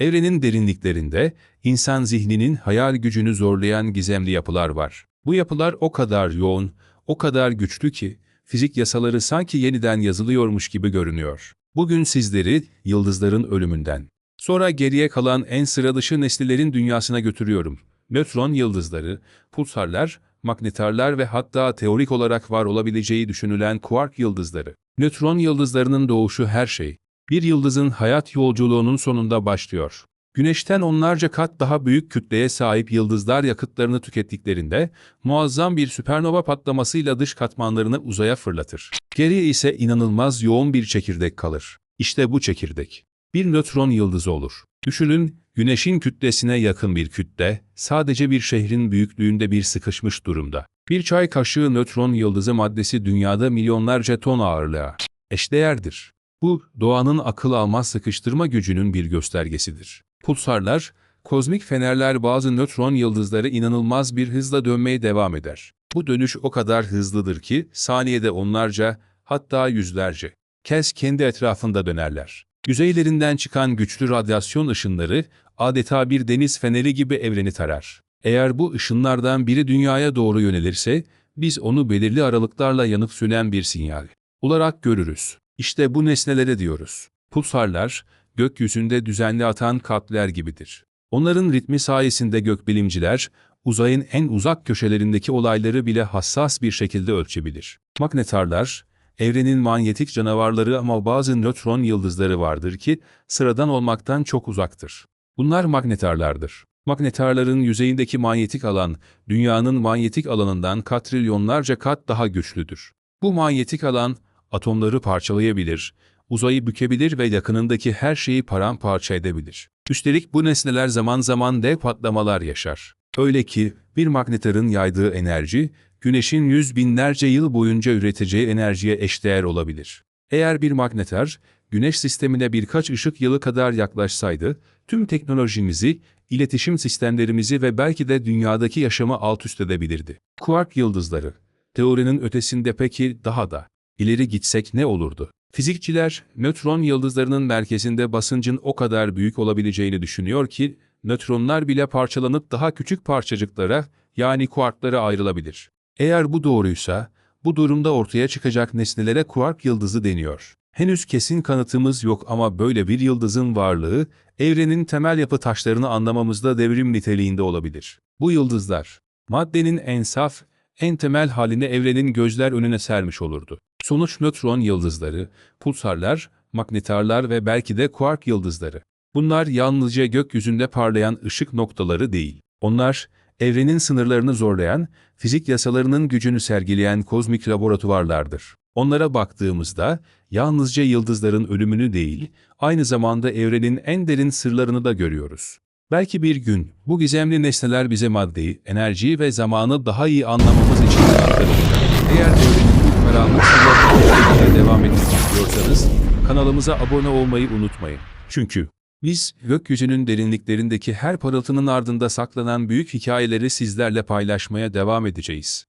Evrenin derinliklerinde insan zihninin hayal gücünü zorlayan gizemli yapılar var. Bu yapılar o kadar yoğun, o kadar güçlü ki fizik yasaları sanki yeniden yazılıyormuş gibi görünüyor. Bugün sizleri yıldızların ölümünden, sonra geriye kalan en sıra dışı nesnelerin dünyasına götürüyorum. Nötron yıldızları, pulsarlar, magnetarlar ve hatta teorik olarak var olabileceği düşünülen kuark yıldızları. Nötron yıldızlarının doğuşu her şey. Bir yıldızın hayat yolculuğunun sonunda başlıyor. Güneşten onlarca kat daha büyük kütleye sahip yıldızlar yakıtlarını tükettiklerinde muazzam bir süpernova patlamasıyla dış katmanlarını uzaya fırlatır. Geriye ise inanılmaz yoğun bir çekirdek kalır. İşte bu çekirdek. Bir nötron yıldızı olur. Düşünün, güneşin kütlesine yakın bir kütle, sadece bir şehrin büyüklüğünde bir sıkışmış durumda. Bir çay kaşığı nötron yıldızı maddesi dünyada milyonlarca ton ağırlığa eşdeğerdir. Bu, doğanın akıl almaz sıkıştırma gücünün bir göstergesidir. Pulsarlar, kozmik fenerler bazı nötron yıldızları inanılmaz bir hızla dönmeye devam eder. Bu dönüş o kadar hızlıdır ki saniyede onlarca, hatta yüzlerce kez kendi etrafında dönerler. Yüzeylerinden çıkan güçlü radyasyon ışınları adeta bir deniz feneri gibi evreni tarar. Eğer bu ışınlardan biri dünyaya doğru yönelirse, biz onu belirli aralıklarla yanıp sönen bir sinyal olarak görürüz. İşte bu nesnelere diyoruz. Pulsarlar, gökyüzünde düzenli atan kalpler gibidir. Onların ritmi sayesinde gökbilimciler, uzayın en uzak köşelerindeki olayları bile hassas bir şekilde ölçebilir. Magnetarlar, evrenin manyetik canavarları ama bazı nötron yıldızları vardır ki sıradan olmaktan çok uzaktır. Bunlar magnetarlardır. Magnetarların yüzeyindeki manyetik alan, dünyanın manyetik alanından katrilyonlarca kat daha güçlüdür. Bu manyetik alan, atomları parçalayabilir, uzayı bükebilir ve yakınındaki her şeyi paramparça edebilir. Üstelik bu nesneler zaman zaman dev patlamalar yaşar. Öyle ki bir magnetarın yaydığı enerji, güneşin yüz binlerce yıl boyunca üreteceği enerjiye eşdeğer olabilir. Eğer bir magnetar, güneş sistemine birkaç ışık yılı kadar yaklaşsaydı, tüm teknolojimizi, iletişim sistemlerimizi ve belki de dünyadaki yaşamı alt üst edebilirdi. Kuark yıldızları, teorinin ötesinde peki daha da ileri gitsek ne olurdu? Fizikçiler, nötron yıldızlarının merkezinde basıncın o kadar büyük olabileceğini düşünüyor ki, nötronlar bile parçalanıp daha küçük parçacıklara, yani kuarklara ayrılabilir. Eğer bu doğruysa, bu durumda ortaya çıkacak nesnelere kuark yıldızı deniyor. Henüz kesin kanıtımız yok ama böyle bir yıldızın varlığı, evrenin temel yapı taşlarını anlamamızda devrim niteliğinde olabilir. Bu yıldızlar, maddenin en saf, en temel halini evrenin gözler önüne sermiş olurdu. Sonuç nötron yıldızları, pulsarlar, magnetarlar ve belki de kuark yıldızları. Bunlar yalnızca gökyüzünde parlayan ışık noktaları değil. Onlar, evrenin sınırlarını zorlayan, fizik yasalarının gücünü sergileyen kozmik laboratuvarlardır. Onlara baktığımızda, yalnızca yıldızların ölümünü değil, aynı zamanda evrenin en derin sırlarını da görüyoruz. Belki bir gün bu gizemli nesneler bize maddeyi, enerjiyi ve zamanı daha iyi anlamamız için. Eğer sırlarını devam etmek istiyorsanız, kanalımıza abone olmayı unutmayın. Çünkü biz gökyüzünün derinliklerindeki her parıltının ardında saklanan büyük hikayeleri sizlerle paylaşmaya devam edeceğiz.